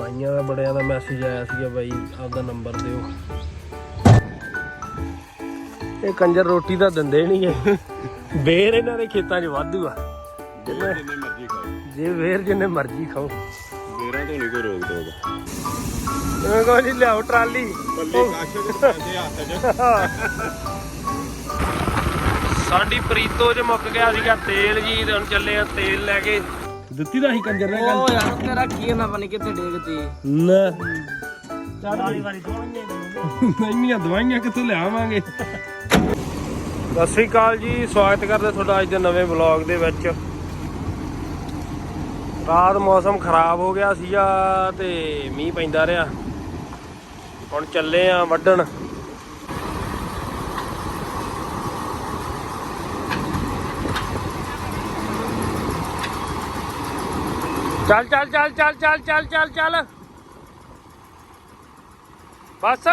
ਬਾਈਆਂ ਦਾ ਬੜਿਆਂ ਦਾ ਮੈਸੇਜ ਆਇਆ ਸੀਗਾ ਬਾਈ ਆਪਦਾ ਨੰਬਰ ਦਿਓ। ਇਹ ਕੰਜਰ ਰੋਟੀ ਤਾਂ ਦਿੰਦੇ ਨਹੀਂ ਐ ਬੇਰ ਇਹਨਾਂ ਦੇ ਖੇਤਾਂ 'ਚ ਵਾਧੂ ਆ। ਜਿੰਨੇ ਮਰਜ਼ੀ ਖਾਓ। ਜੇ ਵੇਰ ਜਿੰਨੇ ਮਰਜ਼ੀ ਖਾਓ। ਬੇਰਾਂ ਤੋਂ ਨਹੀਂ ਕੋਈ ਰੋਕ ਟੋਕ। ਮੈਂ ਕਹਾਂ ਜੀ ਲਿਆਓ ਟਰਾਲੀ। ਪੱਲੇ ਕਾਸ਼ੇ ਦੇ ਹੱਥ 'ਚ। ਸਾਡੀ ਪ੍ਰੀਤੋ 'ਚ ਮੁੱਕ ਗਿਆ ਸੀਗਾ ਤੇਲ ਜੀ ਹੁਣ ਚੱਲੇ ਆ ਤੇਲ ਲੈ ਕੇ। ਦਿੱਤੀ ਤਾਂ ਅਸੀਂ ਕੰਜਰ ਨੇ ਉਹ ਯਾਰ ਤੇਰਾ ਕੀ ਨਾ ਬਣੀ ਕਿੱਥੇ ਡੇਗਤੀ ਲੈ। ਚਾਲੀ ਵਾਰੀ ਦਵਾਈਆਂ ਇੰਨੀਆਂ ਦਵਾਈਆਂ ਕਿੱਥੋਂ ਲਿਆਵਾਂਗੇ? ਸਤਿ ਸ੍ਰੀ ਅਕਾਲ ਜੀ ਸਵਾਗਤ ਕਰਦੇ ਤੁਹਾਡਾ ਅੱਜ ਦੇ ਨਵੇਂ ਵਲੌਗ ਦੇ ਵਿੱਚ। ਰਾਤ ਮੌਸਮ ਖਰਾਬ ਹੋ ਗਿਆ ਸੀਗਾ ਤੇ ਮੀਂਹ ਪੈਂਦਾ ਰਿਹਾ। ਹੁਣ ਚੱਲੇ ਆ ਵੱਢਣ। ਚੱਲ ਚੱਲ ਚੱਲ ਚੱਲ ਚੱਲ ਚੱਲ ਚੱਲ ਚੱਲ। ਬਸ।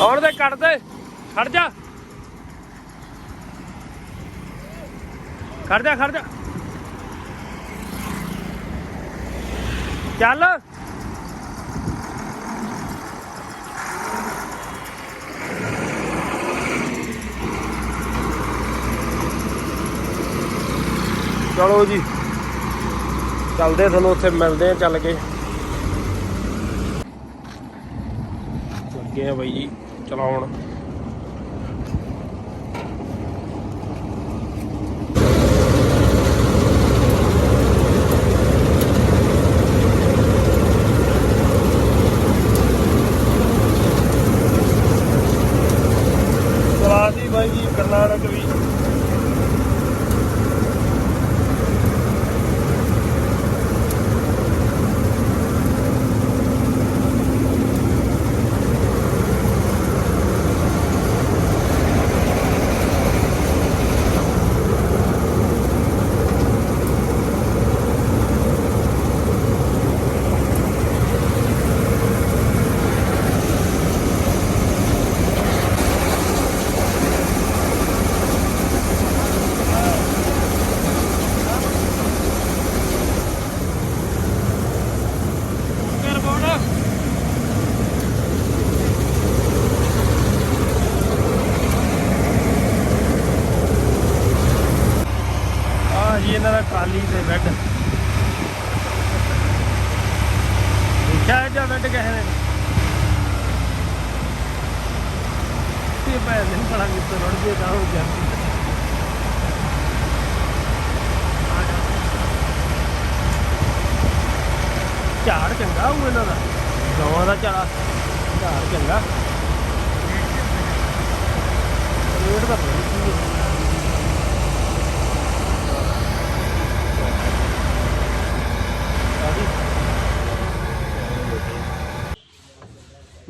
ਹੋਰ ਦੇ, ਕੱਢ ਦੇ, ਖੜ ਜਾ। ਖੜ ਜਾ ਖੜ ਜਾ। ਚੱਲ। ਚਲੋ ਜੀ। ਚੱਲਦੇ ਤੁਹਾਨੂੰ ਉੱਥੇ ਮਿਲਦੇ ਆ ਚੱਲ ਕੇ। ਲੱਗੇ ਆ ਬਾਈ ਜੀ ਚਲਾਉਣ ਚਲਾ ਸੀ ਬਾਈ ਜੀ ਕਰਨਾਟਕ ਵੀ ਕਰ ਬੋੜਾ ਆ ਜੀ ਇਹਨਾਂ ਤੇ ਬੈੱਡ ਦੇਖਿਆ ਜਾਂ ਬੈੱਡ ਕਿਸੇ ਨੇ ਤੇ ਪੈ ਨਹੀਂ ਪੜਾ ਕਿਤੇ ਰੜ ਜੇ ਤਾਂ ਹੋ ਜਾਂਦੀ ਝਾੜ ਚੰਗਾ ਉਹ ਇਹਨਾਂ ਦਾ। ਗਾਵਾਂ ਦਾ ਝਾੜਾ। ਝਾੜ ਚੰਗਾ। ਰੇਟ ਦਾ ਬੜੀ ਨਹੀਂ ਕੀ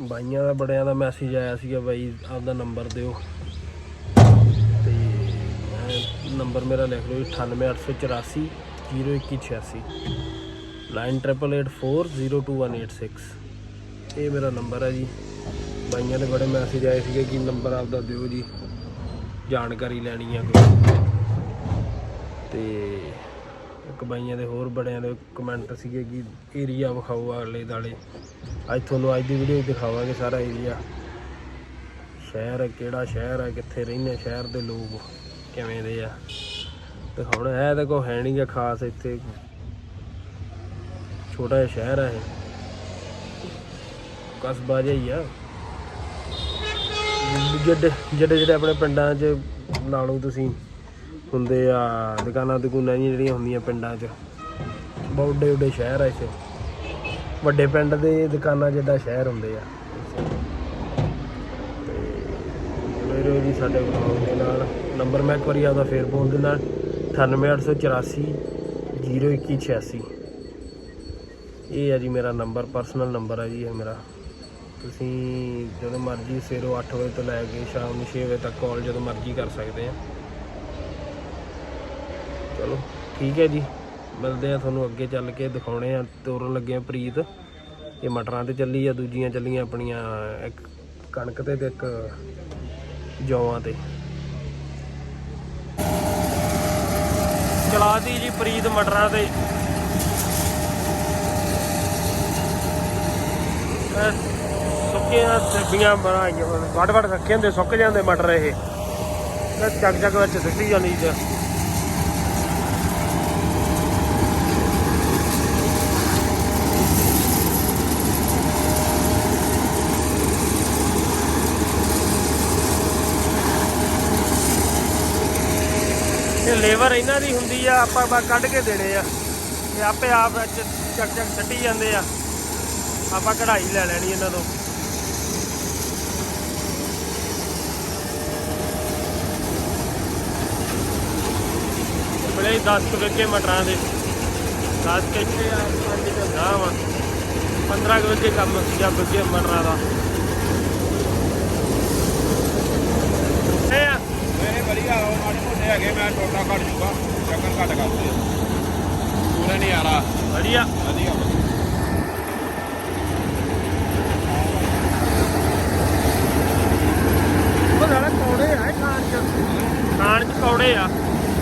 ਹੈ ਬਾਈਆਂ ਦਾ, ਬੜਿਆਂ ਦਾ ਮੈਸੇਜ ਆਇਆ ਸੀਗਾ ਬਾਈ, ਆਪਦਾ ਨੰਬਰ ਦਿਓ। ਤੇ ਨੰਬਰ ਮੇਰਾ ਲਿਖ ਲਓ 98884 02186 9884022186 ਇਹ ਮੇਰਾ ਨੰਬਰ ਹੈ ਜੀ। ਬਾਈਆਂ ਦੇ ਬੜੇ ਮੈਸੇਜ ਆਏ ਸੀਗੇ ਕਿ ਨੰਬਰ ਆਪਦਾ ਦਿਓ ਜੀ। ਜਾਣਕਾਰੀ ਲੈਣੀ ਆ ਕੋਈ। ਤੇ ਇੱਕ ਬਾਈਆਂ ਦੇ ਹੋਰ ਬੜਿਆਂ ਦੇ ਕਮੈਂਟ ਸੀਗੇ ਕਿ ਏਰੀਆ ਵਿਖਾਓ ਆਲੇ ਦਾਲੇ ਅੱਜ ਤੁਹਾਨੂੰ ਅੱਜ ਦੀ ਵੀਡੀਓ ਦਿਖਾਵਾਂਗੇ ਸਾਰਾ ਏਰੀਆ ਸ਼ਹਿਰ ਕਿਹੜਾ ਸ਼ਹਿਰ ਹੈ, ਕਿੱਥੇ ਰਹਿੰਦੇ ਸ਼ਹਿਰ ਦੇ ਲੋਕ, ਕਿਵੇਂ ਦੇ ਆ। ਤੇ ਹੁਣ ਹੈ ਤਾਂ ਕੋਈ ਹੈ ਨਹੀਂਗਾ ਖਾਸ ਇੱਥੇ। ਛੋਟਾ ਜਿਹਾ ਸ਼ਹਿਰ ਹੈ ਇਹ। ਕਸਬਾ ਜਿਹਾ ਹੀ ਆ। ਜਿਹੜੇ ਜਿਹੜੇ ਜਿਹੜੇ ਆਪਣੇ ਪਿੰਡਾਂ 'ਚ ਲਾ ਲਓ ਤੁਸੀਂ। ਹੁੰਦੇ ਆ, ਦੁਕਾਨਾਂ ਦੁਕਾਨਾਂ ਜੀ ਜਿਹੜੀਆਂ ਹੁੰਦੀਆਂ ਪਿੰਡਾਂ 'ਚ। ਬਹੁਤ ਵੱਡੇ ਵੱਡੇ ਸ਼ਹਿਰ ਆ ਇੱਥੇ। ਵੱਡੇ ਪਿੰਡ ਦੇ ਦੁਕਾਨਾਂ ਜਿੱਦਾਂ ਸ਼ਹਿਰ ਹੁੰਦੇ ਆ। ਤੇ ਮੇਰੇ ਜੀ ਸਾਡੇ ਬਲੌਗ ਦੇ ਨਾਲ ਨੰਬਰ ਮੈਂ ਇੱਕ ਵਾਰੀ ਆਪਦਾ ਫੇਰ ਬੋਲ ਦਿੰਦਾ 98884 02186 ਇਹ ਆ ਜੀ ਮੇਰਾ ਨੰਬਰ ਪਰਸਨਲ ਨੰਬਰ ਆ ਜੀ ਇਹ ਮੇਰਾ। ਤੁਸੀਂ ਜਦੋਂ ਮਰਜ਼ੀ ਸਵੇਰੋਂ 8 ਵਜੇ ਤੋਂ ਲੈ ਕੇ ਸ਼ਾਮ ਨੂੰ 6 ਵਜੇ ਤੱਕ ਕਾਲ ਜਦੋਂ ਮਰਜ਼ੀ ਕਰ ਸਕਦੇ ਆ। ਚਲੋ, ਠੀਕ ਹੈ ਜੀ। ਮਿਲਦੇ ਆ ਤੁਹਾਨੂੰ ਅੱਗੇ ਚੱਲ ਕੇ, ਦਿਖਾਉਣੇ ਆ ਤੋਰਨ ਲੱਗੇ ਆ ਪ੍ਰੀਤ। ਇਹ ਮਟਰਾਂ ਤੇ ਚੱਲੀ ਆ, ਦੂਜੀਆਂ ਚੱਲੀਆਂ ਆਪਣੀਆਂ, ਇੱਕ ਕਣਕ ਤੇ ਤੇ ਇੱਕ ਜੌਆਂ ਤੇ। ਚਲਾਤੀ ਜੀ ਪ੍ਰੀਤ ਮਟਰਾਂ ਤੇ। ਇਹ ਸੁੱਕੀਆਂ ਸਬਜ਼ੀਆਂ ਬਣਾਈਆਂ ਵੱਡ ਵੱਡ ਰੱਖੇ ਹੁੰਦੇ, ਸੁੱਕ ਜਾਂਦੇ ਮਟਰ ਇਹ। ਇਹ ਚੱਕ ਚੱਕ ਵਿੱਚ ਸਿੱਟੀ ਜਾਂਦੀ ਜੀ ਇਹ ਲੇਬਰ ਇਹਨਾਂ ਦੀ ਹੁੰਦੀ ਆ, ਆਪਾਂ ਬਸ ਕੱਢ ਕੇ ਦੇਣੇ ਆ। ਤੇ ਆਪੇ ਆਪ ਵਿੱਚ ਚੱਕ ਚੱਕ ਸੱਟੀ ਜਾਂਦੇ ਆ। ਆਪਾਂ ਕਢਾਈ ਲੈ ਲੈਣੀ ਇਹਨਾਂ ਤੋਂ। ਬੜੇ 10 ਕੁ ਵਿੱਗੇ ਮਟਰਾਂ ਦੇ। 10 ਕਿੱਲੇ ਆ, ਪੰਜ ਤੇ ਗਾਂ ਵਾ। 15 ਕੁ ਵਿੱਗੇ ਕੰਮ ਸੀਗਾ ਵਿੱਗੇ ਮਟਰਾਂ ਦਾ ਇਹ ਆ ਇਹ ਵਧੀਆ ਉਹ ਮਾੜੇ ਮੋਟੇ ਹੈਗੇ ਮੈਂ ਟੋਟਾ ਘੱਟ ਜੂਗਾ। ਚੱਕਰ ਘੱਟ ਕਰਦੇ ਪੂਰੇ ਨਹੀਂ ਆ ਰਹਾ ਵਧੀਆ। ਵਧੀਆ। ਉਹ ਸਾਲਾ ਕੌੜੇ ਆ ਇਹ ਖਾਣ ਚ। ਖਾਣ ਚ ਕੌੜੇ ਆ।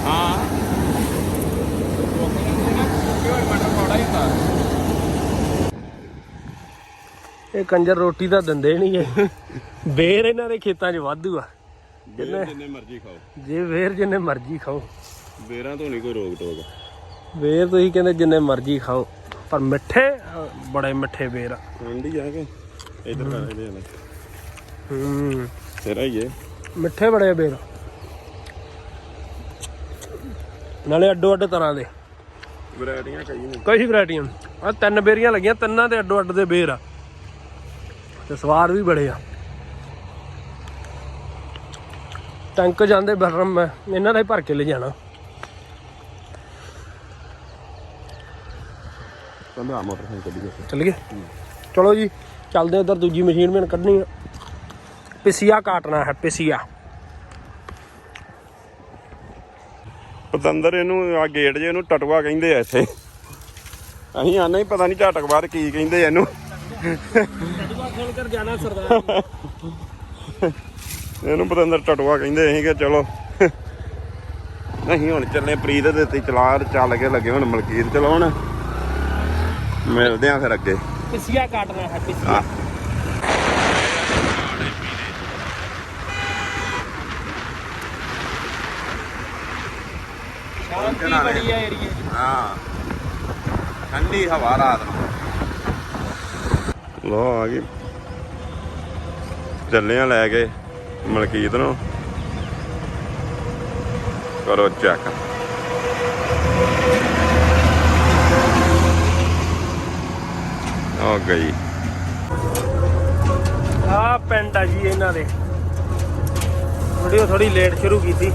ਹਾਂ। ਕਿਉਂ ਮਟਰ ਪੌੜਾ ਹੀ ਹੁੰਦਾ ਇਹ ਕੰਜਰ ਰੋਟੀ ਤਾਂ ਦਿੰਦੇ ਨਹੀਂ ਏ ਬੇਰ ਇਹਨਾਂ ਦੇ ਖੇਤਾਂ 'ਚ ਵਾਧੂ ਆ। ਬੇਰ ਜਿੰਨੇ ਮਰਜ਼ੀ ਖਾਓ। ਜੇ ਵੇਰ ਜਿੰਨੇ ਮਰਜ਼ੀ ਖਾਓ। ਬੇਰਾਂ ਤੋਂ ਨਹੀਂ ਕੋਈ ਰੋਕ ਟੋਕ। ਵੇਰ ਤੁਸੀਂ ਕਹਿੰਦੇ ਜਿੰਨੇ ਮਰਜ਼ੀ ਖਾਓ ਪਰ ਮਿੱਠੇ ਬੜੇ ਮਿੱਠੇ ਬੇਰ ਆ। ਠੰਡੀ ਆ ਕੇ ਇਧਰ ਕਰ ਇਹਦੇ ਨਾਲ ਹੂੰ। ਤੇਰਾ ਹੀ ਹੈ ਮਿੱਠੇ ਬੜੇ ਬੇਰ ਨਾਲੇ ਅੱਡੋ ਅੱਡ ਤਰ੍ਹਾਂ ਦੇ। ਵੈਰਾਈਟੀਆਂ ਕਈ ਨੇ। ਕਈ ਵੈਰਾਈਟੀਆਂ ਆ ਤਿੰਨ ਬੇਰੀਆਂ ਲੱਗੀਆਂ ਤਿੰਨਾਂ ਦੇ ਅੱਡੋ ਅੱਡ ਦੇ ਬੇਰ ਆ। ਤੇ ਸਵਾਦ ਵੀ ਬੜੇ ਆ। ਟੰਕ ਜਾਂਦੇ ਬਰਮ ਮੈਂ ਇਹਨਾਂ ਦਾ ਹੀ ਭਰ ਕੇ ਲੈ ਜਾਣਾ। ਕਹਿੰਦਾ ਮੋਟਰ ਸਾਈਕਲ ਕੱਢੀਏ ਚੱਲ ਗਏ? ਚਲੋ ਜੀ ਚੱਲਦੇ ਉਧਰ ਦੂਜੀ ਮਸ਼ੀਨ ਵੀ ਕੱਢਣੀ ਆ। ਪਿਸੀਆ ਕਾਟਣਾ ਹੈ ਪਿਸੀਆ। ਪਤੰਦਰ ਇਹਨੂੰ ਆ ਗੇਟ ਜੇ ਇਹਨੂੰ ਟਟਵਾ ਕਹਿੰਦੇ ਆ ਇੱਥੇ। ਅਸੀਂ ਆਨਾ ਹੀ ਪਤਾ ਨਹੀਂ ਝਟਕ ਬਾਅਦ ਕੀ ਕਹਿੰਦੇ ਆ ਇਹਨੂੰ। ਟਟਵਾ ਖੋਲ ਕਰ ਜਾਣਾ ਸਰਦਾਰ ਇਹਨੂੰ ਪਤੰਦਰ ਟਟਵਾ ਕਹਿੰਦੇ ਅਸੀਂ ਕਿ ਚਲੋ। ਅਸੀਂ ਹੁਣ ਚੱਲੇ ਪ੍ਰੀਤ ਦੇ ਤੇ ਚਲਾ ਚੱਲ ਕੇ ਲੱਗੇ ਹੁਣ ਮਲਕੀਤ ਚਲਾਉਣ। ਮਿਲਦੇ ਆ ਫਿਰ ਅੱਗੇ। ਪਿਸੀਆ ਕਾਟਣਾ ਹੈ ਪਿਸੀਆ ਸ਼ਾਂਤੀ ਬੜੀ ਆ ਏਰੀਏ 'ਚ ਹਾਂ। ਠੰਡੀ ਹਵਾ ਰਾਤ ਨੂੰ। ਲੋ ਆ ਗਈ। ਚੱਲੇ ਆ ਲੈ ਕੇ। ਮਲਕੀਤ ਨੂੰ। ਕਰੋ ਚੈੱਕ ਆ ਗਈ। ਆ ਪਿੰਡ ਆ ਜੀ ਇਹਨਾਂ ਦੇ। ਵੀਡੀਓ ਥੋੜੀ ਲੇਟ ਸ਼ੁਰੂ ਕੀਤੀ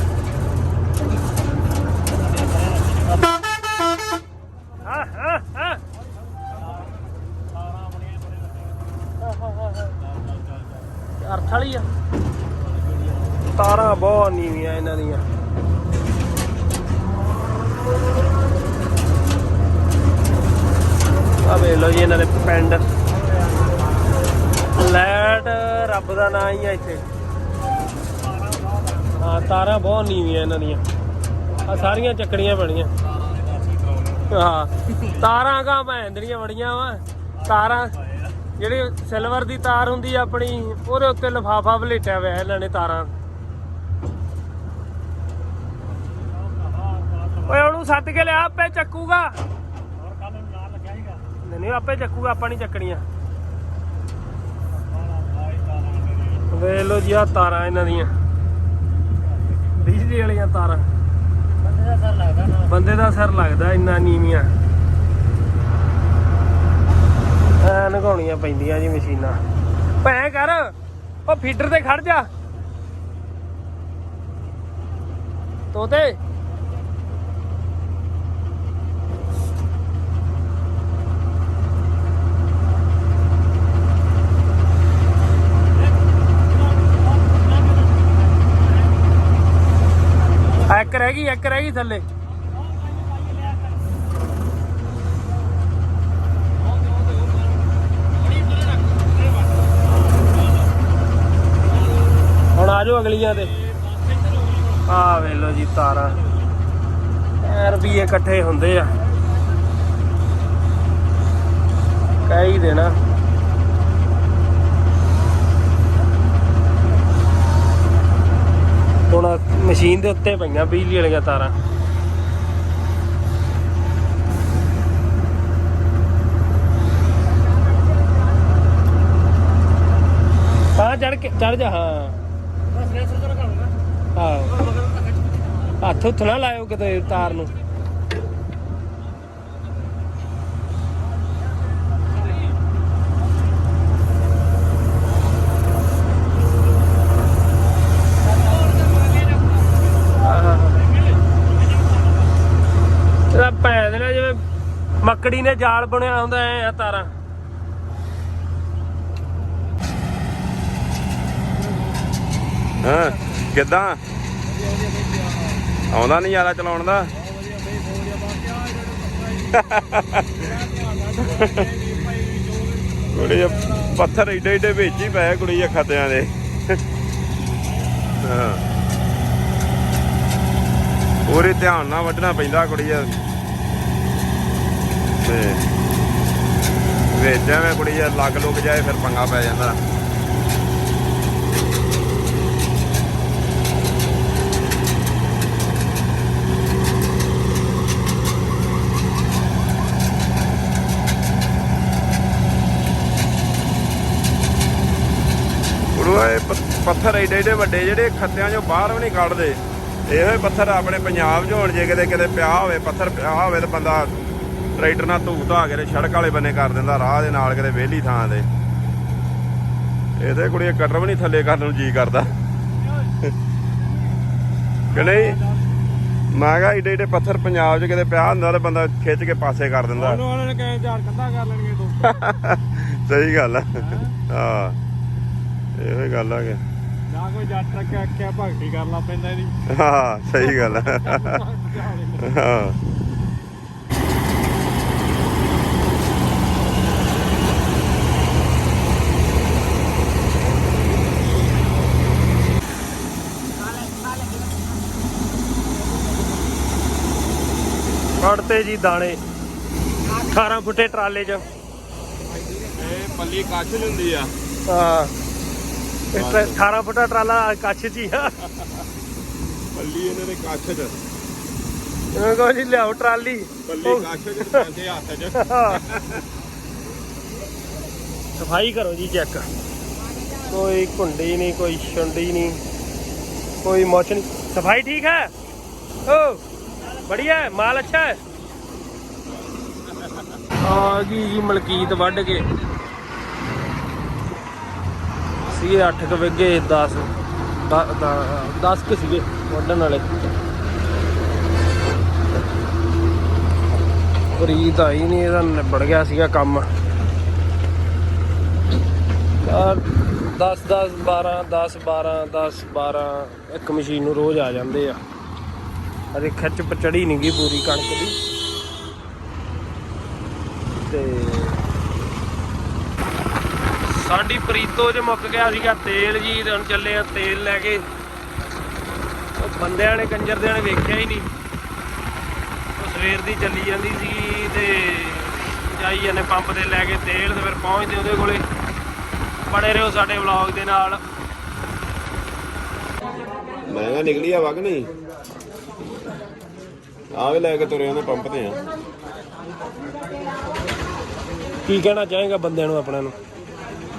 ਹਾਂ ਹਾਂ ਹਾਂ ਅਰਥ ਵਾਲੀ ਆ ਤਾਰਾਂ ਬਹੁਤ ਨੀਵੀਆਂ ਇਹਨਾਂ ਦੀਆਂ। ਆ ਵੇਖ ਲਓ ਜੀ ਇਹਨਾਂ ਦੇ ਪਿੰਡ। ਲੈਟ ਰੱਬ ਦਾ ਨਾਂ ਹੀ ਆ ਇੱਥੇ। ਹਾਂ, ਤਾਰਾਂ ਬਹੁਤ ਨੀਵੀਆਂ ਇਹਨਾਂ ਦੀਆਂ। ਆ ਸਾਰੀਆਂ ਚੱਕੜੀਆਂ ਬਣੀਆਂ। ਹਾਂ, ਤਾਰਾਂ ਕਾ ਮਹਿੰਦਰੀਆਂ ਬੜੀਆਂ ਵਾ। ਤਾਰਾਂ, ਜਿਹੜੀ ਸਿਲਵਰ ਦੀ ਤਾਰ ਹੁੰਦੀ ਆ ਆਪਣੀ, ਉਹਦੇ ਉੱਤੇ ਲਫਾਫਾ ਵਲੇਟਿਆ ਹੋਇਆ ਇਹਨਾਂ ਨੇ ਤਾਰਾਂ। ਉਹਨੂੰ ਸੱਦ ਕੇ ਲਿਆ ਆਪੇ ਚੱਕੂਗਾ। ਨਹੀਂ ਨਹੀਂ ਆਪੇ ਚੱਕੂਗਾ ਆਪਾਂ ਨਹੀਂ ਚੱਕਣੀਆਂ। ਵੇਖ ਲਓ ਜੀ ਆ ਤਾਰਾਂ ਇਹਨਾਂ ਦੀਆਂ। ਬਿਜਲੀ ਵਾਲੀਆਂ ਤਾਰਾਂ। ਬੰਦੇ ਦਾ ਸਿਰ ਲੱਗਦਾ ਇੰਨਾ ਨੀਵੀਆਂ। ਐ ਨਗਾਉਣੀਆਂ ਪੈਂਦੀਆਂ ਜੀ ਮਸ਼ੀਨਾਂ। ਭੈ ਕਰ ਉਹ ਫੀਡਰ ਤੇ ਖੜ ਜਾ। ਤੋਤੇ ਇੱਕ ਰਹਿ ਗਈ ਇੱਕ ਰਹਿ ਗਈ ਥੱਲੇ। ਆ ਜਾਓ ਅਗਲੀਆਂ ਤੇ। ਆ ਵੇਖ ਲਓ ਜੀ ਤਾਰਾਂ। ਐ ਰੁਪਈਏ ਇਕੱਠੇ ਹੁੰਦੇ ਆ। ਕਹਿ ਹੀ ਦੇਣਾ ਹੁਣ ਮਸ਼ੀਨ ਦੇ ਉੱਤੇ ਪਈਆਂ ਬਿਜਲੀ ਵਾਲੀਆਂ ਤਾਰਾਂ। ਹਾਂ ਚੜ ਕੇ ਚੜ ਜਾ ਹਾਂ। ਹਾਂ। ਹੱਥ ਉੱਥ ਨਾ ਲਾਇਓ ਕਿਤੇ ਤਾਰ ਨੂੰ ਇਹਦਾ ਭੈਣ ਦੇ ਨਾਲ ਜਿਵੇਂ ਮੱਕੜੀ ਨੇ ਜਾਲ ਬਣਿਆ ਹੁੰਦਾ ਐ ਆ ਤਾਰਾਂ। ਹਾਂ, ਕਿੱਦਾਂ? ਆਉਂਦਾ ਨਜ਼ਾਰਾ ਚਲਾਉਣ ਦਾ? ਕੁੜੀ ਪੱਥਰ ਏਡੇ ਏਡੇ ਵਿੱਚ ਹੀ ਪਏ ਕੁੜੀ ਆ ਖੱਤਿਆਂ ਦੇ। ਹਾਂ। ਪੂਰੇ ਧਿਆਨ ਨਾਲ ਵੱਢਣਾ ਪੈਂਦਾ ਕੁੜੀ ਆ ਤੇ ਵਿੱਚ ਐਵੇਂ ਕੁੜੀ ਆ ਲੱਗ ਲੁੱਗ ਜਾਏ ਫਿਰ ਪੰਗਾ ਪੈ ਜਾਂਦਾ। ਗੁਰੂਆ ਇਹ ਪੱਥਰ ਏਡੇ ਏਡੇ ਵੱਡੇ ਜਿਹੜੇ ਖੱਤਿਆਂ ਚੋਂ ਬਾਹਰ ਵੀ ਨਹੀਂ ਕੱਢਦੇ। ਇਹੋ ਹੀ ਪੱਥਰ ਆਪਣੇ ਪੰਜਾਬ 'ਚ ਹੋਣ, ਜੇ ਕਿਤੇ ਕਿਤੇ ਪਿਆ ਹੋਵੇ, ਪੱਥਰ ਪਿਆ ਹੋਵੇ ਤਾਂ ਬੰਦਾ ਟਰੈਕਟਰ ਨਾਲ ਧੂ ਧਾ ਕੇ ਸੜਕ ਵਾਲੇ ਬੰਨੇ ਕਰ ਦਿੰਦਾ ਰਾਹ ਦੇ ਨਾਲ ਕਿਤੇ ਵਿਹਲੀ ਥਾਂ ਤੇ। ਇਹਦੇ ਕੁੜੀ ਕਟਰ ਵੀ ਨਹੀਂ ਥੱਲੇ ਕਰਨ ਨੂੰ ਜੀ ਕਰਦਾ। ਕਿ ਨਹੀਂ? ਮੈਂ ਕਿਹਾ ਏਡੇ ਏਡੇ ਪੱਥਰ ਪੰਜਾਬ 'ਚ ਕਿਤੇ ਪਿਆ ਹੁੰਦਾ ਤਾਂ ਬੰਦਾ ਖਿੱਚ ਕੇ ਪਾਸੇ ਕਰ ਦਿੰਦਾ। ਉਹਨਾਂ ਨੇ ਕਹੇ ਚਾਰ ਕੰਧਾ ਕਰ ਲੈਣਗੇ ਦੋ। ਸਹੀ ਗੱਲ ਆ। ਹਾਂ। ਇਹੋ ਗੱਲ ਆ ਕਿ। ਨਾ ਕੋਈ ਜੱਟ ਟਰੱਕ ਆਖਿਆ ਭਗਤੀ ਕਰ ਲਾ ਪੈਂਦਾ ਇਹਦੀ ਹਾਂ ਸਹੀ ਗੱਲ ਆ। ਹਾਂ। ਫੜਤੇ ਜੀ ਦਾਣੇ। 18 ਫੁੱਟੇ ਟਰਾਲੇ 'ਚ। ਇਹ ਪੱਲੀ ਕੱਚ ਹੁੰਦੀ ਆ। ਹਾਂ। ਤਰ੍ਹਾਂ 18 ਫੁੱਟਾ ਟਰਾਲਾ ਕੱਛ 'ਚ ਹੀ ਆ। ਪੱਲੀ ਇਹਨਾਂ ਦੇ ਕੱਚ 'ਚ। ਇਹਨਾਂ ਕਹੋ ਜੀ ਲਿਆਓ ਟਰਾਲੀ। ਪੱਲੀ ਕੱਚ 'ਚ ਪੈਂਦੇ ਹੱਥ 'ਚ। ਸਫ਼ਾਈ ਕਰੋ ਜੀ ਚੈੱਕ। ਕੋਈ ਕੁੰਡੀ ਨਹੀਂ ਕੋਈ ਛੁੰਡੀ ਨਹੀਂ ਕੋਈ ਮੋਚ ਨਹੀਂ ਸਫ਼ਾਈ ਠੀਕ ਹੈ? ਓ। बढ़िया है माल अच्छा है ਆ ਗਈ ਜੀ ਮਲਕੀਤ ਵੱਢ ਕੇ ਸੀਗੇ 8 ਕ ਵਿਗੇ 10 10 ਕ ਸੀਗੇ ਵੱਢਣ ਵਾਲੇ ਪ੍ਰੀਤ ਆਈ ਨਹੀਂ ਇਹਦਾ ਨਿਬੜ ਗਿਆ ਸੀਗਾ ਕੰਮ 10 10 12 10 12 10 12 ਇੱਕ ਮਸ਼ੀਨ ਨੂੰ ਰੋਜ਼ ਆ ਜਾਂਦੇ ਆ ਅਜੇ ਖਿੱਚ ਪਚੜੀ ਨਹੀਂ ਗਈ ਪੂਰੀ ਕਣਕ ਦੀ। ਤੇ ਸਾਡੀ ਪ੍ਰੀਤੋ ਚ ਮੁੱਕ ਗਿਆ ਸੀਗਾ ਤੇਲ ਜੀ ਹੁਣ ਚੱਲੇ ਆ ਤੇਲ ਲੈ ਕੇ। ਉਹ ਬੰਦਿਆਂ ਨੇ ਕੰਜਰ ਦਿਆਂ ਨੇ ਵੇਖਿਆ ਹੀ ਨਹੀਂ ਉਹ ਸਵੇਰ ਦੀ ਚੱਲੀ ਜਾਂਦੀ ਸੀ ਤੇ ਜਾਈ ਜਾਂਦੇ ਪੰਪ ਤੇ ਲੈ ਕੇ ਤੇਲ ਤੇ ਫਿਰ ਪਹੁੰਚਦੇ ਉਹਦੇ ਕੋਲੇ। ਬੜੇ ਰਹੋ ਸਾਡੇ ਵਲੌਗ ਦੇ ਨਾਲ। ਮੈਂ ਕਿਹਾ ਨਿਕਲੀ ਆ ਵਗ ਨਹੀਂ? ਆ ਵੀ ਲੈ ਕੇ ਤੁਰੇ ਉਹਨੇ ਪੰਪ ਤੇ ਆ। ਕੀ ਕਹਿਣਾ ਚਾਹੇਗਾ ਬੰਦਿਆਂ ਨੂੰ ਆਪਣਿਆਂ ਨੂੰ?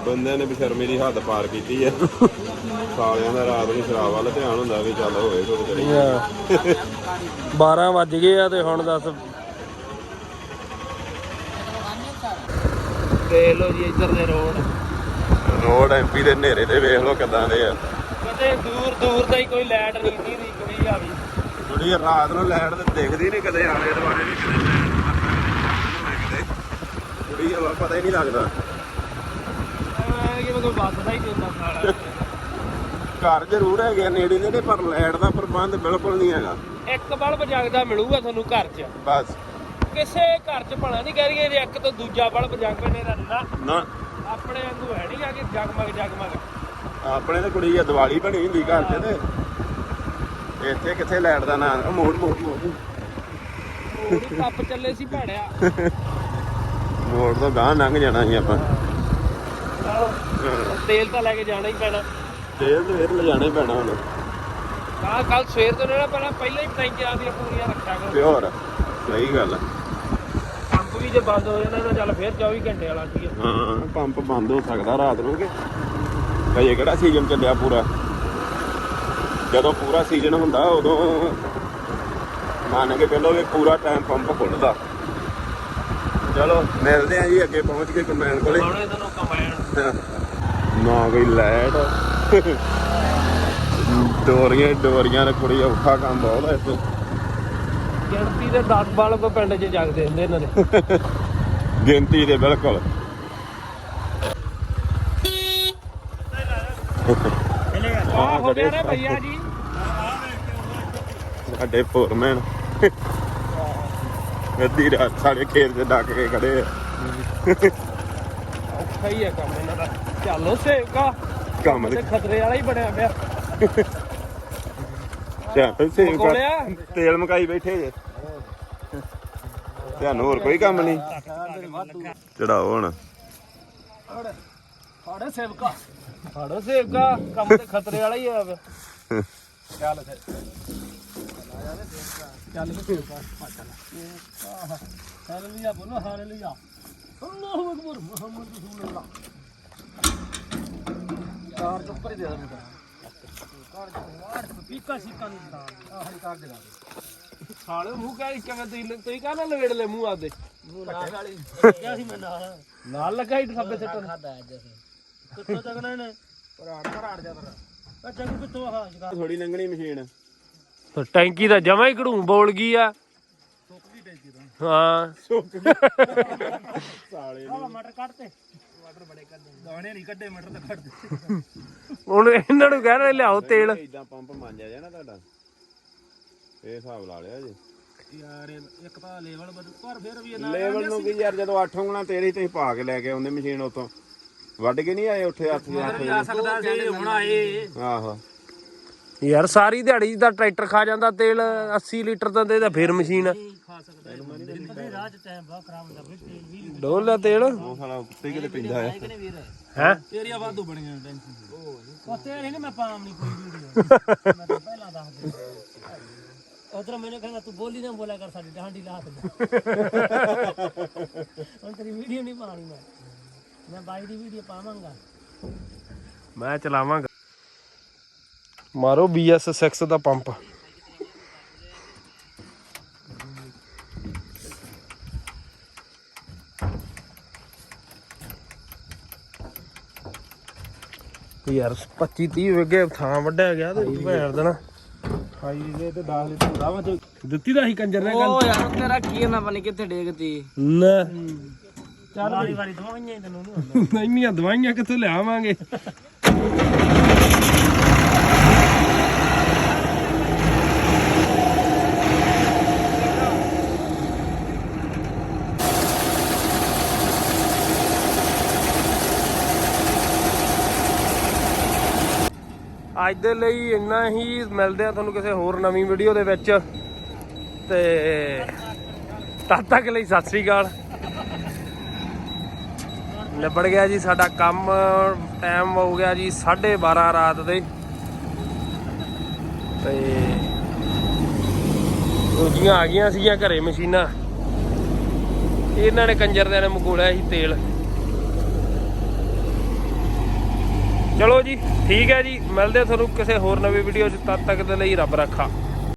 ਬੰਦਿਆਂ ਨੇ ਬਸ਼ਰਮੀ ਦੀ ਹੱਦ ਪਾਰ ਕੀਤੀ ਆ। ਸਾਲਿਆਂ ਦਾ ਰਾਤ ਨੂੰ ਸ਼ਰਾਬ ਵੱਲ ਧਿਆਨ ਹੁੰਦਾ ਵੀ ਚੱਲ ਹੋਏ ਕੁਝ ਕਰੀ 12 ਵੱਜ ਗਏ ਆ ਤੇ ਹੁਣ ਦੱਸ। ਦੇਖ ਲਓ ਜੀ ਇੱਧਰ ਦੇ ਰੋਡ। ਰੋਡ ਐਮਪੀ ਦੇ ਹਨੇਰੇ ਤੇ ਵੇਖ ਲਓ ਕਿਦਾਂ ਦੇ ਆ। ਕਦੇ ਦੂਰ ਦੂਰ ਤਾਂ ਹੀ ਕੋਈ ਲਾਈਟ ਨਹੀਂ ਦੀ ਦੀ ਕੁੜੀ ਆ ਵੀ ਕੁੜੀ ਰਾਤ ਨੂੰ ਲੈਟ ਤੇ ਦਿਖਦੀ ਨਹੀਂ ਕਦੇ ਆਲੇ ਦੁਆਲੇ ਨਹੀਂ ਕਦੇ ਕੁੜੀ ਆ ਪਤਾ ਹੀ ਨਹੀਂ ਲੱਗਦਾ। ਐ ਕਿ ਕੋਈ ਵੱਸਦਾ ਹੀ ਨਹੀਂ ਹੁੰਦਾ ਸਾਲਾ ਘਰ ਜ਼ਰੂਰ ਹੈਗੇ ਨੇੜੇ ਨੇੜੇ ਪਰ ਲਾਈਟ ਦਾ ਪ੍ਰਬੰਧ ਬਿਲਕੁਲ ਨਹੀਂ ਹੈਗਾ। ਇੱਕ ਬਲਬ ਜਗਦਾ ਮਿਲੂਗਾ ਤੁਹਾਨੂੰ ਘਰ 'ਚ। ਬਸ। ਕਿਸੇ ਘਰ 'ਚ ਭਲਾ ਨਹੀਂ ਕਹਿ ਰਹੀ ਇੱਕ ਤੋਂ ਦੂਜਾ ਬਲਬ ਜਗ ਪੈਣੇ ਦਾ। ਨਾ। ਨਾ ਆਪਣੇ ਵਾਂਗੂ ਹੈ ਨਹੀਂ ਆ ਕਿ ਜਗਮਗ ਜਗਮਗ। ਆਪਣੇ ਤੇ ਕੁੜੀ ਆ ਦੀਵਾਲੀ ਬਣੀ ਹੁੰਦੀ ਘਰ 'ਚ ਤੇ। ਇੱਥੇ ਕਿੱਥੇ ਲਾਈਟ ਦਾ ਨਾਂ? ਮੋੜ ਮੋੜ ਮੋੜ। ਕੱਪ ਚੱਲੇ ਸੀ ਭੈੜਿਆ। ਮੋੜ ਤੋਂ ਗਾਂ ਲੰਘ ਜਾਣਾ ਸੀ ਆਪਾਂ। ਤੇਲ ਤਾਂ ਲੈ ਕੇ ਜਾਣਾ ਹੀ ਪੈਣਾ। ਤੇਲ ਤੇ ਫਿਰ ਲਿਜਾਣਾ ਹੀ ਪੈਣਾ ਹੁਣ। ਆ ਕੱਲ ਸਵੇਰ ਤੋਂ ਨਾ ਪਹਿਲਾਂ ਪਹਿਲਾਂ ਹੀ ਟੈਂਕੀਆਂ ਦੀਆਂ ਪੂਰੀਆਂ ਰੱਖਿਆ ਕਰੋ। ਪਿਓਰ ਸਹੀ ਗੱਲ ਆ। ਪੰਪ ਵੀ ਜੇ ਬੰਦ ਹੋ ਜਾਂਦਾ ਤਾਂ ਚੱਲ ਫੇਰ 24 ਘੰਟੇ ਵਾਲਾ ਠੀਕ ਹੈ ਹਾਂ ਪੰਪ ਬੰਦ ਹੋ ਸਕਦਾ ਰਾਤ ਨੂੰ ਕਿ? ਹਜੇ ਕਿਹੜਾ ਸੀਜ਼ਨ ਚੱਲਿਆ ਪੂਰਾ? ਜਦੋਂ ਪੂਰਾ ਸੀਜ਼ਨ ਹੁੰਦਾ ਉਦੋਂ ਮੰਨ ਕੇ ਪਹਿਲਾਂ ਵੀ ਪੂਰਾ ਟਾਈਮ ਪੰਪ ਖੁੱਲਦਾ। ਚਲੋ ਮਿਲਦੇ ਆ ਜੀ ਅੱਗੇ ਪਹੁੰਚ ਕੇ ਕੰਬਾਈਨ ਕੋਲੇ। ਕੰਬਾਈਨ ਨਾ ਕੋਈ ਲਾਈਟ ਡੋਰੀਆਂ ਡੋਰੀਆਂ ਨੇ ਕੁੜੀ ਔਖਾ ਕੰਮ ਬਹੁਤ ਹੈ ਇੱਥੇ। ਗਿਣਤੀ ਦੇ 10 ਬਲਬ ਪਿੰਡ 'ਚ ਜਗਦੇ ਹੁੰਦੇ ਇਹਨਾਂ ਦੇ। ਗਿਣਤੀ ਦੇ ਬਿਲਕੁਲ। ਆ ਹੋ ਗਿਆ ਨਾ ਭਈਆ ਜੀ। ਸਾਡੇ ਫੋਰਮੈਨ ਅੱਧੀ ਰਾਤ ਸਾਡੇ ਖੇਤ 'ਚ ਡੱਕ ਕੇ ਖੜੇ ਆ। ਔਖਾ ਹੀ ਹੈ ਕੰਮ ਇਹਨਾਂ ਦਾ। ਚੱਲੋ ਸੇਵਕਾ ਕੰਮ ਤੇ ਦੇ ਖਤਰੇ ਵਾਲਾ ਹੀ ਬਣਿਆ ਪਿਆ। ਧਿਆਨ ਸੇਵ ਕਰ। ਪਕੌੜਿਆ? ਤੇਲ ਮਕਾਈ ਬੈਠੇ ਜੇ। ਤੁਹਾਨੂੰ ਹੋਰ ਕੋਈ ਕੰਮ ਨਹੀਂ। ਚੜਾਓ ਹੁਣ। ਫਾੜੋ ਸੇਵਕਾ ਫਾੜੋ ਸੇਵਕਾ ਕੰਮ ਤੇ ਖਤਰੇ ਵਾਲਾ ਹੀ ਹੋਇਆ ਪਿਆ ਚੱਲ ਫਿਰ। ਚੱਲ ਵੀ ਹਾਲੇਲੂਇਆ ਬੋਲੋ ਹਾਲੇਲੂਇਆ ਅੱਲਾਹੂ ਅਕਬਰ ਮੁਹੰਮਦ ਰਸੂਲullah ਕਾਰ ਦੇ ਉੱਪਰ ਹੀ ਦੇ ਦੇ ਬੇਟਾ ਕਾਰ ਦੇ ਵਾੜ ਪੀਕਾ ਸਿੱਕਾ ਨਹੀਂ ਦਾ ਆਹ ਕਾਰ ਦੇ ਲਾ ਸਾਲੇ ਮੂੰਹ ਕਾ ਕਿਵੇਂ ਤੁਸੀਂ ਤੁਸੀਂ ਕਾ ਨਾ ਲਵੇੜ ਲੈ ਮੂੰਹ ਆਪਦੇ ਮੂੰਹ ਨਾਲ ਵਾਲੀ ਕਿਹਾ ਸੀ ਮੈਂ ਨਾਲ ਨਾਲ ਲੱਗਾ ਹੀ ਸੱਬੇ ਸੱਟਣ ਖਾਦਾ ਅੱਜ ਕਿੱਥੋਂ ਚੱਕਣਾ ਇਹਨੇ ਪਰਾੜ ਪਰਾੜ ਜਾ ਤਰਾ ਜੱਗ ਕਿੱਥੋਂ ਆਹ ਥੋੜੀ ਲੰਘਣੀ ਮਸ਼ੀਨ। ਟੈਂਕੀ ਦਾ ਜਮਾ ਹੀ ਘੜੂ ਬੋਲ ਗਈ ਆ। ਹਾਂ। ਸਾਲੇ ਮਟਰ ਕੱਢ ਤੇ ਮਟਰ ਬੜੇ ਕੱਢੇ ਦਾਣੇ ਨਹੀਂ ਕੱਢੇ ਮਟਰ ਤਾਂ ਕੱਢ ਦੇ ਹੁਣ ਇਹਨਾਂ ਨੂੰ ਕਹਿ ਰਹੇ ਲਿਆਓ ਤੇਲ। ਇਦਾਂ ਪੰਪ ਮੰਨਿਆ ਜਾਣਾ ਤੁਹਾਡਾ ਇਹ ਹਿਸਾਬ ਲਾ ਲਿਆ ਜੀ ਯਾਰ ਇਹ- ਇੱਕ ਤਾਂ ਲੈਵਲ ਬਦ ਪਰ ਫਿਰ ਵੀ ਲੈਵਲ ਨੂੰ ਕੀ ਯਾਰ ਜਦੋਂ 8 ਉਂਗਲਾਂ ਤੇਰੀ ਤੁਸੀਂ ਪਾ ਕੇ ਲੈ ਕੇ ਆਉਂਦੇ ਮਸ਼ੀਨ ਉਤੋਂ ਵੱਢ ਕੇ ਨਹੀਂ ਆਏ ਉੱਥੇ ਹੱਥ ਦੇ ਹੱਥ। ਆ ਸਕਦਾ ਸੀ ਹੁਣ ਆਏ। ਆਹੋ। ਯਾਰ ਸਾਰੀ ਦਿਹਾੜੀ ਦਾ ਟਰੈਕਟਰ ਖਾ ਜਾਂਦਾ ਤੇਲ 80 ਲੀਟਰ ਦਾ ਦੇ ਤਾਂ ਫੇਰ ਮਸ਼ੀਨ ਖਾ ਸਕਦਾ ਇਹਨੂੰ ਰਾਹ ਚ ਟਾਈਮ ਬਹੁਤ ਖਰਾਬ ਹੁੰਦਾ ਫਿਰ ਤੇਲ। ਵੀ ਡੋਲ ਤੇਲ ਉਹ ਸਾਲਾ ਉੱਤੇ ਕਿਤੇ ਪੈਂਦਾ ਹੈ? ਕਿਨੇ ਵੀਰ ਹੈ ਤੇਰੀਆਂ ਵਾਧੂ ਬਣੀਆਂ ਟੈਨਸ਼ਨ ਉਹ ਤੇਲ ਨਹੀਂ ਮੈਂ ਪਾਮ ਨਹੀਂ ਕੋਈ ਵੀਡੀਓ ਮੈਂ ਤਾਂ ਪਹਿਲਾਂ ਦੱਸ ਦੇ ਉਧਰ ਮੈਨੂੰ ਕਹਿੰਦਾ ਤੂੰ ਬੋਲੀ ਨਾ ਬੋਲਿਆ ਕਰ ਸਾਡੀ ਡਾਂਡੀ ਲਾ ਦੇ ਹੁਣ ਤੇਰੀ ਵੀਡੀਓ ਨਹੀਂ ਪਾਣੀ ਮੈਂ। ਮੈਂ ਬਾਈ ਦੀ ਵੀਡੀਓ ਪਾਵਾਂਗਾ। ਮੈਂ ਚਲਾਵਾਂਗਾ। ਮਾਰੋ BS 6 ਦਾ ਪੰਪ। ਯਾਰ 25 30 ਵਿਗੇ ਥਾਂ ਵੱਢਿਆ ਗਿਆ ਤੇ ਭੈਣ ਦੇਣਾ ਹਾਈਵੇ ਤੇ 10 ਲੀਟਰ ਦਾਵਾ ਚ ਦਿੱਤੀ ਦਾ ਹੀ ਕੰਜਰ ਨੇ ਉਹ ਯਾਰ ਤੇਰਾ ਕੀ ਨਾ ਬਣੀ ਕਿੱਥੇ ਡੇਗਤੀ। ਨਾ। ਚੱਲ ਵਾਰੀ ਵਾਰੀ ਦਵਾਈਆਂ ਤੈਨੂੰ ਨਹੀਂ ਇੰਨੀਆਂ ਦਵਾਈਆਂ ਕਿੱਥੋਂ ਲਿਆਵਾਂਗੇ? ਅੱਜ ਦੇ ਲਈ ਇੰਨਾ ਹੀ, ਮਿਲਦੇ ਆ ਤੁਹਾਨੂੰ ਕਿਸੇ ਹੋਰ ਨਵੀਂ ਵੀਡੀਓ ਦੇ ਵਿੱਚ। ਤੇ ਤਦ ਤੱਕ ਲਈ ਸਤਿ ਸ੍ਰੀ ਅਕਾਲ। ਨਿਬੜ ਗਿਆ ਜੀ ਸਾਡਾ ਕੰਮ ਟਾਈਮ ਹੋ ਗਿਆ ਜੀ 12:30 ਰਾਤ ਦੇ। ਤੇ ਦੂਜੀਆਂ ਆ ਗਈਆਂ ਸੀਗੀਆਂ ਘਰੇ ਮਸ਼ੀਨਾਂ। ਇਹਨਾਂ ਨੇ ਕੰਜਰ ਦੇ ਨੇ ਮਕੋਲਿਆ ਸੀ ਤੇਲ। ਚਲੋ ਜੀ, ਠੀਕ ਹੈ ਜੀ, ਮਿਲਦੇ ਤੁਹਾਨੂੰ ਕਿਸੇ ਹੋਰ ਨਵੀਂ ਵੀਡੀਓ 'ਚ। ਤਦ ਤੱਕ ਦੇ ਲਈ ਰੱਬ ਰੱਖਾ।